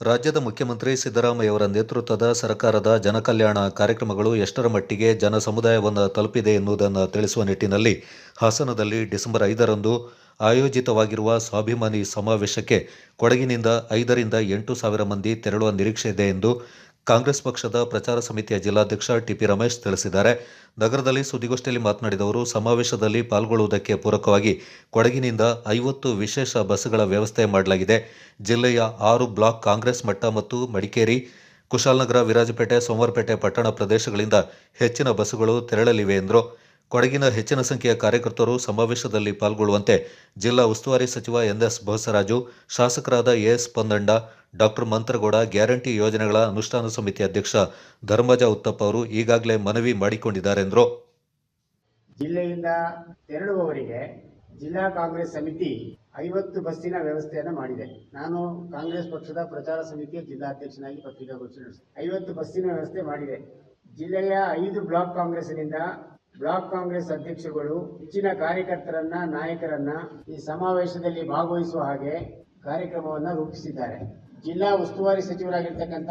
ರಾಜ್ಯದ ಮುಖ್ಯಮಂತ್ರಿ ಸಿದ್ದರಾಮಯ್ಯವರ ನೇತೃತ್ವದ ಸರ್ಕಾರದ ಜನಕಲ್ಯಾಣ ಕಾರ್ಯಕ್ರಮಗಳು ಎಷ್ಟರ ಮಟ್ಟಿಗೆ ಜನ ಸಮುದಾಯವನ್ನು ತಲುಪಿದೆ ಎನ್ನುವುದನ್ನು ತಿಳಿಸುವ ನಿಟ್ಟಿನಲ್ಲಿ ಹಾಸನದಲ್ಲಿ ಡಿಸೆಂಬರ್ ಐದರಂದು ಆಯೋಜಿತವಾಗಿರುವ ಸ್ವಾಭಿಮಾನಿ ಸಮಾವೇಶಕ್ಕೆ ಕೊಡಗಿನಿಂದ ಐದರಿಂದ ಎಂಟು ಸಾವಿರ ಮಂದಿ ತೆರಳುವ ನಿರೀಕ್ಷೆ ಇದೆ ಎಂದು ಕಾಂಗ್ರೆಸ್ ಪಕ್ಷದ ಪ್ರಚಾರ ಸಮಿತಿಯ ಜಿಲ್ಲಾಧ್ಯಕ್ಷ ಟಿಪಿ ರಮೇಶ್ ತಿಳಿಸಿದ್ದಾರೆ. ನಗರದಲ್ಲಿ ಸುದ್ದಿಗೋಷ್ಠಿಯಲ್ಲಿ ಮಾತನಾಡಿದ ಅವರು, ಸಮಾವೇಶದಲ್ಲಿ ಪಾಲ್ಗೊಳ್ಳುವುದಕ್ಕೆ ಪೂರಕವಾಗಿ ಕೊಡಗಿನಿಂದ ಐವತ್ತು ವಿಶೇಷ ಬಸ್ಗಳ ವ್ಯವಸ್ಥೆ ಮಾಡಲಾಗಿದೆ. ಜಿಲ್ಲೆಯ ಆರು ಬ್ಲಾಕ್ ಕಾಂಗ್ರೆಸ್ ಮಟ್ಟ ಮತ್ತು ಮಡಿಕೇರಿ, ಕುಶಾಲನಗರ, ವಿರಾಜಪೇಟೆ, ಸೋಮವಾರಪೇಟೆ ಪಟ್ಟಣ ಪ್ರದೇಶಗಳಿಂದ ಹೆಚ್ಚಿನ ಬಸ್ಸುಗಳು ತೆರಳಲಿವೆ ಎಂದರು. ಕೊಡಗಿನ ಹೆಚ್ಚಿನ ಸಂಖ್ಯೆಯ ಕಾರ್ಯಕರ್ತರು ಸಮಾವೇಶದಲ್ಲಿ ಪಾಲ್ಗೊಳ್ಳುವಂತೆ ಜಿಲ್ಲಾ ಉಸ್ತುವಾರಿ ಸಚಿವ ಎನ್ಎಸ್ ಬಸವರಾಜು, ಶಾಸಕರಾದ S Pondanda doctor Mantar Gowda guarantee ಯೋಜನೆಗಳ ಅನುಷ್ಠಾನ ಸಮಿತಿ ಅಧ್ಯಕ್ಷ ಧರ್ಮಜ ಉತ್ತಪ್ಪ ಅವರು ಈಗಾಗಲೇ ಮನವಿ ಮಾಡಿಕೊಂಡಿದ್ದಾರೆ ಎಂದರು ಜಿಲ್ಲೆಯಿಂದ ತೆರಳುವವರಿಗೆ ಜಿಲ್ಲಾ ಕಾಂಗ್ರೆಸ್ ಸಮಿತಿ ಐವತ್ತು ಬಸ್ಸಿನ ವ್ಯವಸ್ಥೆಯನ್ನು ಮಾಡಿದೆ. ನಾನು ಕಾಂಗ್ರೆಸ್ ಪಕ್ಷದ ಪ್ರಚಾರ ಸಮಿತಿಯ ಜಿಲ್ಲಾಧ್ಯಕ್ಷನಾಗಿ ಪತ್ರಿಕಾಗೋಷ್ಠಿ ನಡೆಸಿದೆ. ಐವತ್ತು ಬಸ್ಸಿನ ವ್ಯವಸ್ಥೆ ಮಾಡಿದೆ. ಜಿಲ್ಲೆಯ ಐದು ಬ್ಲಾಕ್ ಕಾಂಗ್ರೆಸ್ನಿಂದ ಬ್ಲಾಕ್ ಕಾಂಗ್ರೆಸ್ ಅಧ್ಯಕ್ಷಗಳು ಹೆಚ್ಚಿನ ಕಾರ್ಯಕರ್ತರನ್ನ, ನಾಯಕರನ್ನ ಈ ಸಮಾವೇಶದಲ್ಲಿ ಭಾಗವಹಿಸುವ ಹಾಗೆ ಕಾರ್ಯಕ್ರಮವನ್ನು ರೂಪಿಸಿದ್ದಾರೆ. ಜಿಲ್ಲಾ ಉಸ್ತುವಾರಿ ಸಚಿವರಾಗಿರ್ತಕ್ಕಂಥ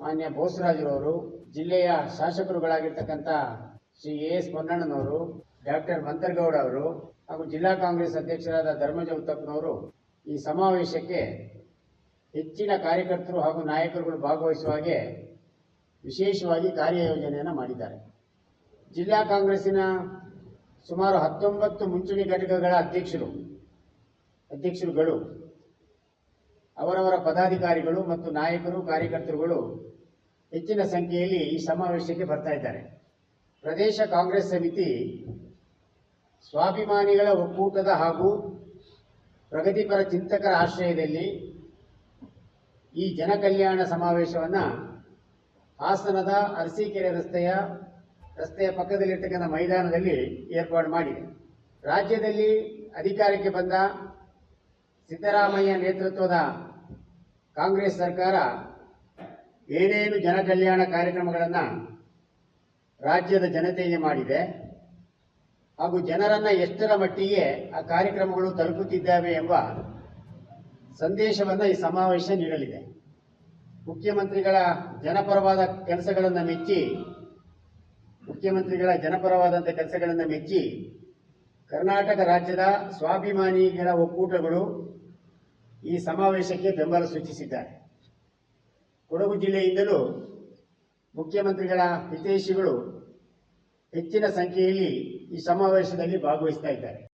ಮಾನ್ಯ ಬೋಸರಾಜರವರು, ಜಿಲ್ಲೆಯ ಶಾಸಕರುಗಳಾಗಿರ್ತಕ್ಕಂಥ ಶ್ರೀ ಎ ಎಸ್ ಪೊನ್ನಣ್ಣನವರು, ಡಾಕ್ಟರ್ ಮಂತರ್ಗೌಡ ಅವರು ಹಾಗೂ ಜಿಲ್ಲಾ ಕಾಂಗ್ರೆಸ್ ಅಧ್ಯಕ್ಷರಾದ ಧರ್ಮಜ ಉತ್ತಪ್ಪನವರು ಈ ಸಮಾವೇಶಕ್ಕೆ ಹೆಚ್ಚಿನ ಕಾರ್ಯಕರ್ತರು ಹಾಗೂ ನಾಯಕರುಗಳು ಭಾಗವಹಿಸುವ ಹಾಗೆ ವಿಶೇಷವಾಗಿ ಕಾರ್ಯಯೋಜನೆಯನ್ನು ಮಾಡಿದ್ದಾರೆ. ಜಿಲ್ಲಾ ಕಾಂಗ್ರೆಸ್ಸಿನ ಸುಮಾರು ಹತ್ತೊಂಬತ್ತು ಮುಂಚೂಣಿ ಘಟಕಗಳ ಅಧ್ಯಕ್ಷರು, ಅಧ್ಯಕ್ಷರುಗಳು ಅವರವರ ಪದಾಧಿಕಾರಿಗಳು ಮತ್ತು ನಾಯಕರು, ಕಾರ್ಯಕರ್ತರುಗಳು ಹೆಚ್ಚಿನ ಸಂಖ್ಯೆಯಲ್ಲಿ ಈ ಸಮಾವೇಶಕ್ಕೆ ಬರ್ತಾ ಇದ್ದಾರೆ. ಪ್ರದೇಶ ಕಾಂಗ್ರೆಸ್ ಸಮಿತಿ ಸ್ವಾಭಿಮಾನಿಗಳ ಒಕ್ಕೂಟದ ಹಾಗೂ ಪ್ರಗತಿಪರ ಚಿಂತಕರ ಆಶ್ರಯದಲ್ಲಿ ಈ ಜನಕಲ್ಯಾಣ ಸಮಾವೇಶವನ್ನು ಹಾಸನದ ಅರಸೀಕೆರೆ ರಸ್ತೆಯ ರಸ್ತೆಯ ಪಕ್ಕದಲ್ಲಿರ್ತಕ್ಕಂಥ ಮೈದಾನದಲ್ಲಿ ಏರ್ಪಾಡು ಮಾಡಿದೆ. ರಾಜ್ಯದಲ್ಲಿ ಅಧಿಕಾರಕ್ಕೆ ಬಂದ ಸಿದ್ದರಾಮಯ್ಯ ನೇತೃತ್ವದ ಕಾಂಗ್ರೆಸ್ ಸರ್ಕಾರ ಏನೇನು ಜನಕಲ್ಯಾಣ ಕಾರ್ಯಕ್ರಮಗಳನ್ನು ರಾಜ್ಯದ ಜನತೆಗೆ ಮಾಡಿದೆ ಹಾಗೂ ಜನರನ್ನು ಎಷ್ಟರ ಮಟ್ಟಿಗೆ ಆ ಕಾರ್ಯಕ್ರಮಗಳು ತಲುಪುತ್ತಿದ್ದಾವೆ ಎಂಬ ಸಂದೇಶವನ್ನು ಈ ಸಮಾವೇಶ ನೀಡಲಿದೆ. ಮುಖ್ಯಮಂತ್ರಿಗಳ ಜನಪರವಾದ ಕೆಲಸಗಳನ್ನು ಮೆಚ್ಚಿ ಮುಖ್ಯಮಂತ್ರಿಗಳ ಜನಪರವಾದಂಥ ಕೆಲಸಗಳನ್ನು ಮೆಚ್ಚಿ ಕರ್ನಾಟಕ ರಾಜ್ಯದ ಸ್ವಾಭಿಮಾನಿಗಳ ಒಕ್ಕೂಟಗಳು ಈ ಸಮಾವೇಶಕ್ಕೆ ಬೆಂಬಲ ಸೂಚಿಸಿದ್ದಾರೆ. ಕೊಡಗು ಜಿಲ್ಲೆಯಿಂದಲೂ ಮುಖ್ಯಮಂತ್ರಿಗಳ ಹಿತೈಷಿಗಳು ಹೆಚ್ಚಿನ ಸಂಖ್ಯೆಯಲ್ಲಿ ಈ ಸಮಾವೇಶದಲ್ಲಿ ಭಾಗವಹಿಸ್ತಾ ಇದ್ದಾರೆ.